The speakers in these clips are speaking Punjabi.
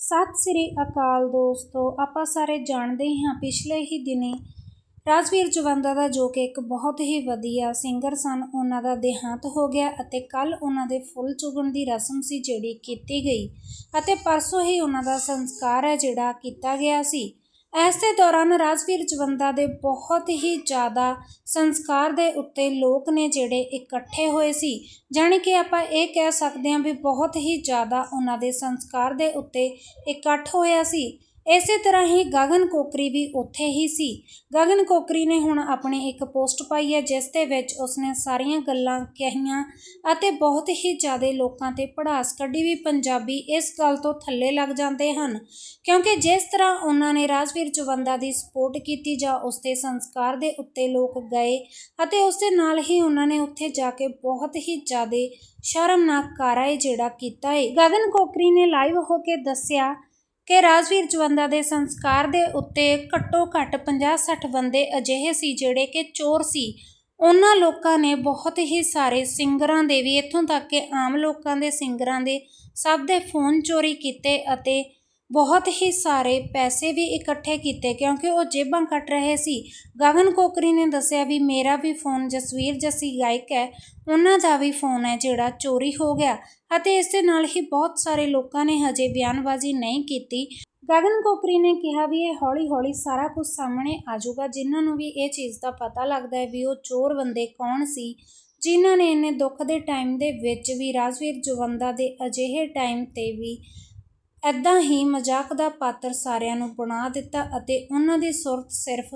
ਸਤਿ ਸ੍ਰੀ ਅਕਾਲ ਦੋਸਤੋ, ਆਪਾਂ ਸਾਰੇ ਜਾਣਦੇ ਹਾਂ ਪਿਛਲੇ ਹੀ ਦਿਨੇ ਰਾਜਵੀਰ ਜਵੰਦਾ ਦਾ ਜੋ ਕਿ ਇੱਕ ਬਹੁਤ ਹੀ ਵਧੀਆ ਸਿੰਗਰ ਸਨ, ਉਹਨਾਂ ਦਾ ਦੇਹਾਂਤ ਹੋ ਗਿਆ ਅਤੇ ਕੱਲ ਉਹਨਾਂ ਦੇ ਫੁੱਲ ਚੁਗਣ ਦੀ ਰਸਮ ਸੀ ਜਿਹੜੀ ਕੀਤੀ ਗਈ ਅਤੇ ਪਰਸੋਂ ਹੀ ਉਹਨਾਂ ਦਾ ਸੰਸਕਾਰ ਹੈ ਜਿਹੜਾ ਕੀਤਾ ਗਿਆ ਸੀ। ਐਸੇ ਦੌਰਾਨ ਰਾਜਵੀਰ ਜਵੰਦਾ ਦੇ ਬਹੁਤ ਹੀ ਜ਼ਿਆਦਾ ਸੰਸਕਾਰ ਦੇ ਉੱਤੇ ਲੋਕ ਨੇ ਜਿਹੜੇ ਇਕੱਠੇ ਹੋਏ ਸੀ। ਜਾਣੀ ਕਿ ਆਪਾਂ ਇਹ ਕਹਿ ਸਕਦੇ ਹਾਂ ਵੀ ਬਹੁਤ ਹੀ ਜ਼ਿਆਦਾ ਉਹਨਾਂ ਦੇ ਸੰਸਕਾਰ ਦੇ ਉੱਤੇ ਇਕੱਠ ਹੋਇਆ ਸੀ। ਇਸੇ ਤਰ੍ਹਾਂ ਹੀ ਗਗਨ ਕੋਕਰੀ ਵੀ ਉੱਥੇ ਹੀ ਸੀ। ਗਗਨ ਕੋਕਰੀ ਨੇ ਹੁਣ ਆਪਣੀ ਇੱਕ ਪੋਸਟ ਪਾਈ ਹੈ, ਜਿਸ ਦੇ ਵਿੱਚ ਉਸਨੇ ਸਾਰੀਆਂ ਗੱਲਾਂ ਕਹੀਆਂ ਅਤੇ ਬਹੁਤ ਹੀ ਜ਼ਿਆਦਾ ਲੋਕਾਂ ਤੇ ਪੜਾਸ ਕੱਢੀ ਵੀ ਪੰਜਾਬੀ ਇਸ ਗੱਲ ਤੋਂ ਥੱਲੇ ਲੱਗ ਜਾਂਦੇ ਹਨ। ਕਿਉਂਕਿ ਜਿਸ ਤਰ੍ਹਾਂ ਉਹਨਾਂ ਨੇ ਰਾਜਵੀਰ ਚਵੰਦਾ ਦੀ ਸਪੋਰਟ ਕੀਤੀ ਜਾਂ ਉਸ ਦੇ ਸੰਸਕਾਰ ਦੇ ਉੱਤੇ ਲੋਕ ਗਏ ਅਤੇ ਉਸ ਦੇ ਨਾਲ ਹੀ ਉਹਨਾਂ ਨੇ ਉੱਥੇ ਜਾ ਕੇ ਬਹੁਤ ਹੀ ਜ਼ਿਆਦਾ ਸ਼ਰਮਨਾਕ ਕਾਰਾ ਜਿਹੜਾ ਕੀਤਾ ਹੈ ਗਗਨ ਕੋਕਰੀ ਨੇ ਲਾਈਵ ਹੋ ਕੇ ਦੱਸਿਆ ਕਿ ਰਾਜਵੀਰ ਜਵੰਦਾ ਦੇ ਸੰਸਕਾਰ ਦੇ ਉੱਤੇ ਘੱਟੋ ਘੱਟ 50-60 ਬੰਦੇ ਅਜਿਹੇ ਸੀ ਜਿਹੜੇ ਕਿ ਚੋਰ ਸੀ। ਉਹਨਾਂ ਲੋਕਾਂ ਨੇ ਬਹੁਤ ਹੀ ਸਾਰੇ ਸਿੰਗਰਾਂ ਦੇ ਵੀ ਇੱਥੋਂ ਤੱਕ ਕਿ ਆਮ ਲੋਕਾਂ ਦੇ ਸਿੰਗਰਾਂ ਦੇ ਸਭ ਦੇ ਫੋਨ ਚੋਰੀ ਕੀਤੇ ਅਤੇ ਬਹੁਤ ਹੀ ਸਾਰੇ ਪੈਸੇ ਵੀ ਇਕੱਠੇ ਕੀਤੇ ਕਿਉਂਕਿ ਉਹ ਜੇਬਾਂ ਕੱਟ ਰਹੇ ਸੀ। ਗਗਨ ਕੋਕਰੀ ਨੇ ਦੱਸਿਆ ਵੀ ਮੇਰਾ ਵੀ ਫੋਨ ਜਸਵੀਰ ਜੱਸੀ ਗਾਇਕ ਹੈ, ਉਹਨਾਂ ਦਾ ਵੀ ਫੋਨ ਹੈ ਜਿਹੜਾ ਚੋਰੀ ਹੋ ਗਿਆ ਅਤੇ ਇਸ ਦੇ ਨਾਲ ਹੀ ਬਹੁਤ ਸਾਰੇ ਲੋਕਾਂ ਨੇ ਹਜੇ ਬਿਆਨਬਾਜ਼ੀ ਨਹੀਂ ਕੀਤੀ। ਗਗਨ ਕੋਕਰੀ ਨੇ ਕਿਹਾ ਵੀ ਇਹ ਹੌਲੀ-ਹੌਲੀ ਸਾਰਾ ਕੁਝ ਸਾਹਮਣੇ ਆ ਜਾਊਗਾ। ਜਿਨ੍ਹਾਂ ਨੂੰ ਵੀ ਇਹ ਚੀਜ਼ ਦਾ ਪਤਾ ਲੱਗਦਾ ਹੈ ਵੀ ਉਹ ਚੋਰ ਬੰਦੇ ਕੌਣ ਸੀ, ਜਿਨ੍ਹਾਂ ਨੇ ਇੰਨੇ ਦੁੱਖ ਦੇ ਟਾਈਮ ਦੇ ਵਿੱਚ ਵੀ ਰਾਜਵੀਰ ਜਵੰਦਾ ਦੇ ਅਜਿਹੇ ਟਾਈਮ ਤੇ ਵੀ ਐਦਾਂ ਹੀ ਮਜ਼ਾਕ ਦਾ ਪਾਤਰ ਸਾਰਿਆਂ ਨੂੰ ਬਣਾ ਦਿੱਤਾ ਅਤੇ ਉਹਨਾਂ ਦੀ ਸੁਰਤ ਸਿਰਫ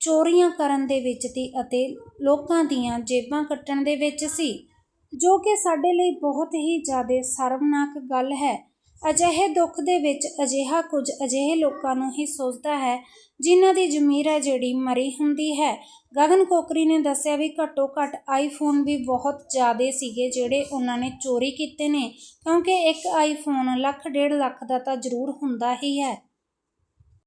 ਚੋਰੀਆਂ ਕਰਨ ਦੇ ਵਿੱਚ ਸੀ ਅਤੇ ਲੋਕਾਂ ਦੀਆਂ ਜੇਬਾਂ ਕੱਟਣ ਦੇ ਵਿੱਚ ਸੀ, ਜੋ ਕਿ ਸਾਡੇ ਲਈ ਬਹੁਤ ਹੀ ਜ਼ਿਆਦਾ ਸ਼ਰਮਨਾਕ ਗੱਲ ਹੈ। ਅਜਿਹੇ ਦੁੱਖ ਦੇ ਵਿੱਚ ਅਜਿਹਾ ਕੁਝ ਅਜਿਹੇ ਲੋਕਾਂ ਨੂੰ ਹੀ ਸੋਚਦਾ ਹੈ, ਜਿਨ੍ਹਾਂ ਦੀ ਜ਼ਮੀਰ ਹੈ ਜਿਹੜੀ ਮਰੀ ਹੁੰਦੀ ਹੈ। ਗਗਨ ਕੋਕਰੀ ਨੇ ਦੱਸਿਆ ਵੀ ਘੱਟੋ ਘੱਟ ਆਈਫੋਨ ਵੀ ਬਹੁਤ ਜ਼ਿਆਦੇ ਸੀਗੇ ਜਿਹੜੇ ਉਹਨਾਂ ਨੇ ਚੋਰੀ ਕੀਤੇ ਨੇ, ਕਿਉਂਕਿ ਇੱਕ ਆਈਫੋਨ ਲੱਖ ਡੇਢ ਲੱਖ ਦਾ ਤਾਂ ਜ਼ਰੂਰ ਹੁੰਦਾ ਹੀ ਹੈ।